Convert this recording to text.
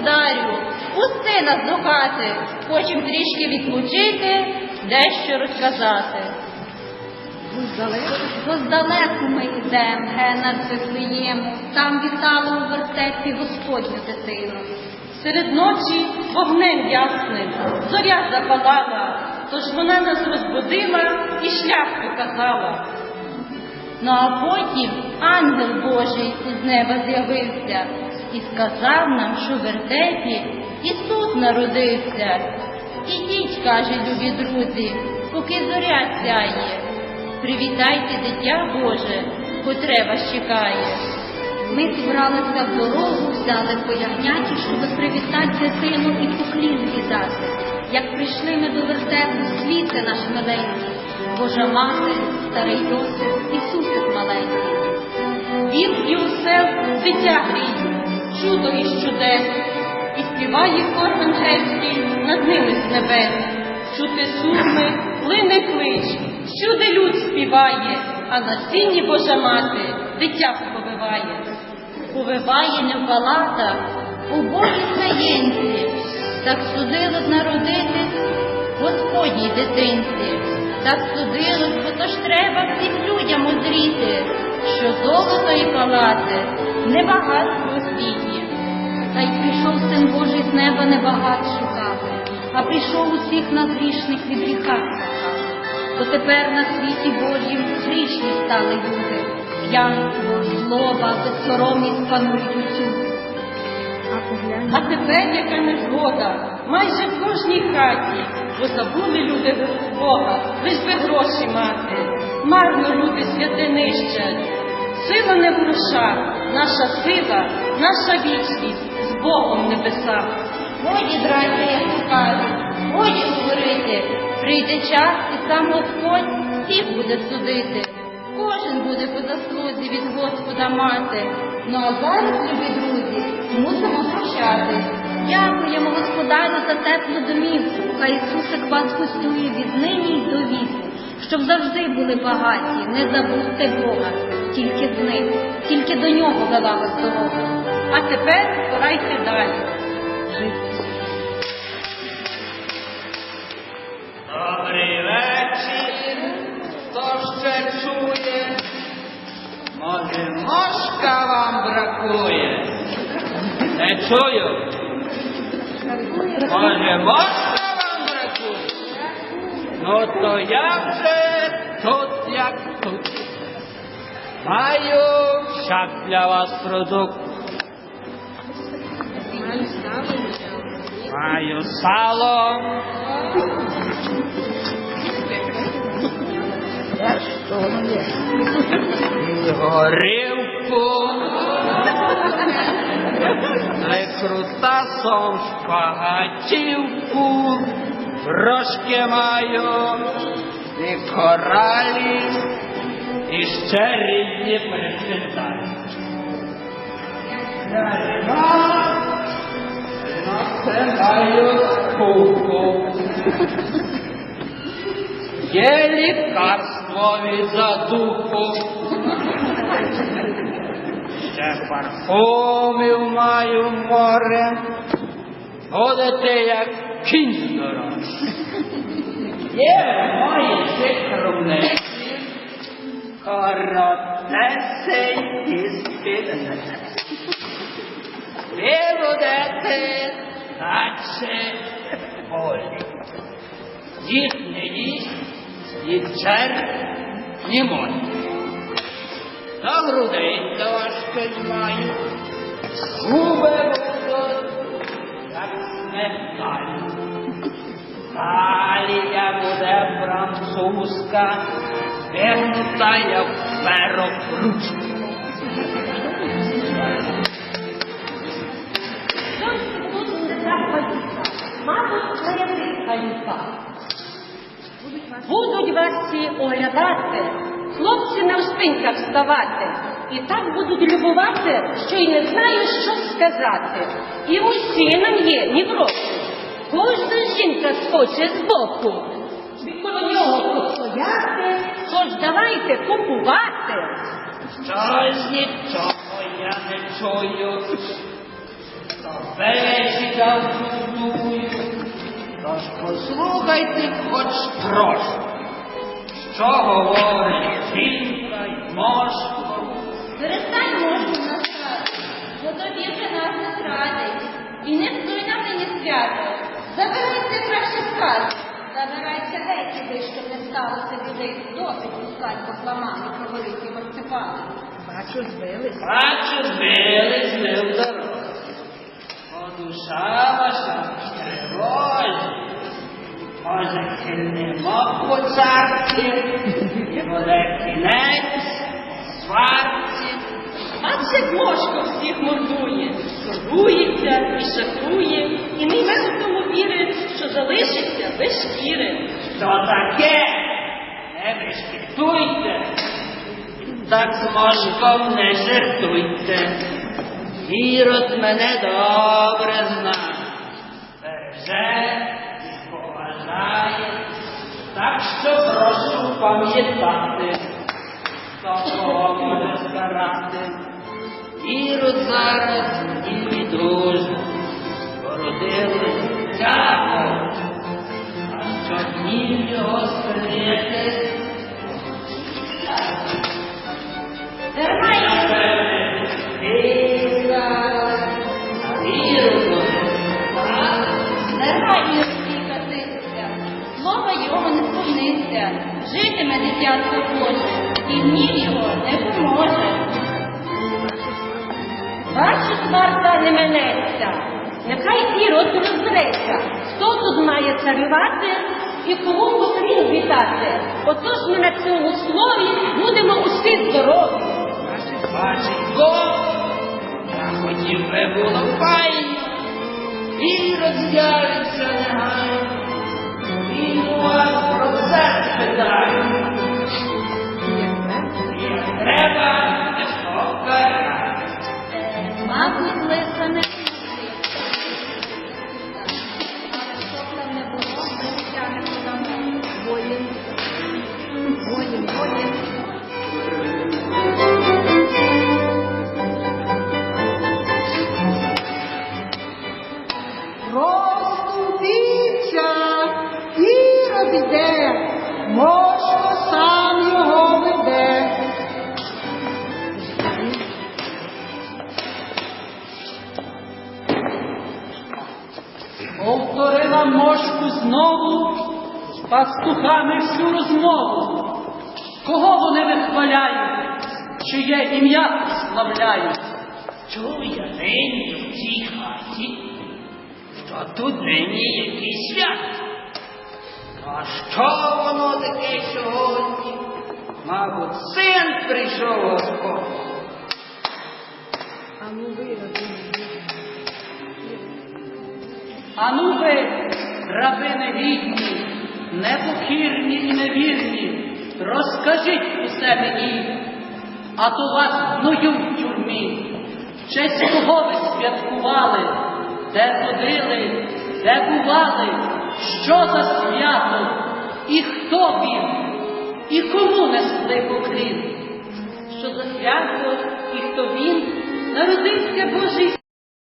господарю. Пусти нас до. Хочем трішки відпочити, дещо розказати. Воздалеку ми йдем, ге над Вифлеєму, там вітало у вертепі Господню дитину. Серед ночі вогнем ясним зоря запалала, тож вона нас розбудила і шлях показала. Ну а потім ангел Божий із неба з'явився і сказав нам, що в вертепі Ісус народився. Ідіть, каже, любі друзі, поки зоря сяє. Привітайте, дитя Боже, котре вас чекає. Ми зібралися в дорогу, взяли по щоб привітати дитину і поклін віддати. Як прийшли ми до вертепу, світи наш миленький, Божа мати, старий Йосип, Ісусик маленький. Він і усел дитя гріє, чудо із чудес, і співає хор ангельський над ними з небес. Чути сурми, плине клич, всюди люд співає, а на сіні Божа мати дитя повиває. Повиває не в палатах, у Божій таєнці, так судилось народитись Господній дитинці. Так судилось, бо то ж треба всім людям узріти, що золото і палати не багатство. Та й прийшов син Божий з неба не багат шукати, а прийшов усіх нас грішних від гріха спасати. Бо тепер на світі Божім грішні стали люди, п'янство, злоба, безсоромність панують усюди. А тепер яка незгода, майже в кожній хаті, бо забули люди Бога, лиш би гроші мати. Марно люди святи нищать. Сила не в грошах, наша сила, наша вічність Богом небесах. Годі, браття, як кажуть, годі говорити, прийде час і сам Господь всіх буде судити. Кожен буде по заслузі від Господа мати. Ну а зараз, любі друзі, мусимо прощатись. Дякуємо Господарю за теплу домівку, хай Ісусик вас гостює від нині й до віку, щоб завжди були багаті, не забудьте Бога, тільки з ним, тільки до нього вела вас дорога. А тепер пора йти далі. Добрий вечір, хто ще чує? Може, мошка вам бракує? Не чую. Може, мошка вам бракує? Ну то я вже тут як тут. Маю щас для вас продукт. Маю сало. І горілку. Рекрутасом шпагатівку. Трошки маю. І коралі. І ще різні причитання. Є лікарство від задуху. Ще парфумів маю море. Ходите як кінь дорожчий. Є мої шикрумниці, коротесенькі спини. Ви будете наче полі. Їх не їсть, ні чер, ні моль. Та грудей до важких маю, губи будуть, як сметані. Талія буде французька, вигнута, як перо ручка. Ганьба. Будуть вас всі оглядати, хлопці на вспиньках вставати, і так будуть любувати, що й не знаю, що сказати. І усі нам є ні в року. Кожна жінка схоче збоку. Коло нього постояти, тож давайте купувати. Щось нічого я не чую, вещі завдую. Тож послухайте хоч трошки, що говорить жінка й мошко. Перестань можна насрати, бо тобі вже нас не зрадить. І не псуй нам нині свято. Забирайся краще в хату. Забирайся геть, іди, щоб не сталося біди. Досить пускать по зламані про великі марципани. Бачу, збились. Бачу, збили з в дорогу. Бо душа ваша в тривозі. Може, хильнемо по царці, і буде кінець сварці. Адже мошко всіх мордує, шорується і шахує, і не йме у тому віри, що залишиться без шкіри. Що таке? Не вишкітуйте, так з мошком не жартуйте. Ірод мене добре знає, береже так що прошу пам'ятати, кого буде старати. Ірод зараз і відружу, дитятко Боже, і ні його не поможе. Ваша сварта не минеться, нехай ірод розбереться, хто тут має царювати і кому потрібно вітати. Отож ми на цьому слові будемо усі здорові. Бачить Бог, я хотів би було файно, і роз'явиться негайно, і у вас про це спитаю. Як знову з пастухами всю розмову. Кого вони вихваляють, чиє ім'я славляють? Чув я нині в цій хаті, що тут нині якийсь свят. А що воно таке сьогодні? Мабуть, син прийшов Господь. Ану ви, раби невідні, непокірні і невірні, розкажіть усе мені, а то вас гною в тюрмі. Честь кого ви святкували, де ходили, де бували, що за свято, і хто він, і кому несли поклін. Що за свято і хто він, народився Божий